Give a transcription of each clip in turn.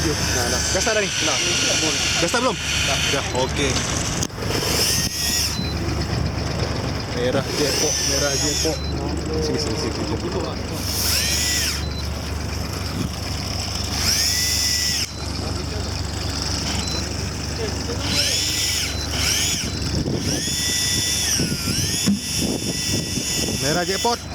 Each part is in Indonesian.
video. Nah, nah. Start dah ni? Nah, Dah start belum? Dah. Okey. Merah jackpot, merah jackpot. Sini sini sini. sini. Merah jackpot.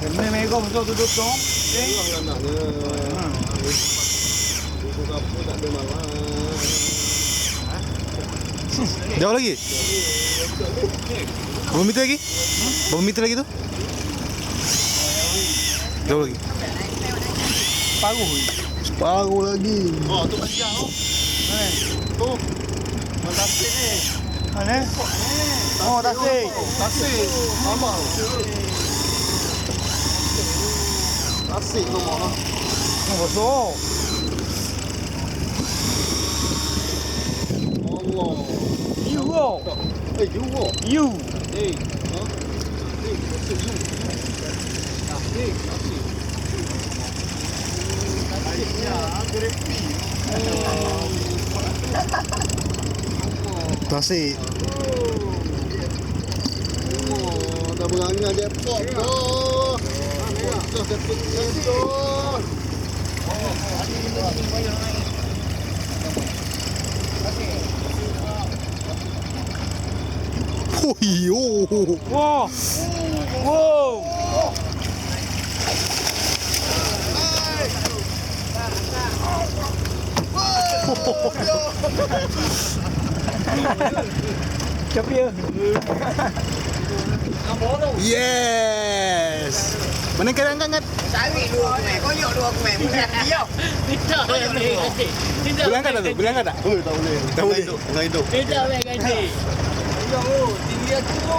백매매 lagi? Belum itu lagi? Belum itu lagi tuh? Jauh lagi. Paruh. Separuh lagi. Oh, tu panjang tu. Tu. Fantastik ni. Mana? Oh, tasik. Tasik. Lama. Tasik tu mana? Oh, besar. Allah. You go. Eh, you. You. Eh? Eh, tasik you. Nasi. Oh, dah menganga Depok tu. Bocor Depok tu. Oh, hari ini banyak lagi. 호이요. 와. 와. Siapa ya? Yes. Mana kau angkat? Tarik dua main, koyok dua main. Bukan dia. Tidak boleh ganti. Tidak Boleh tu? Boleh angkat tak? Boleh tak boleh? Tak boleh. Dengan hidup. Tidak boleh ganti. Tu, tinggi aku.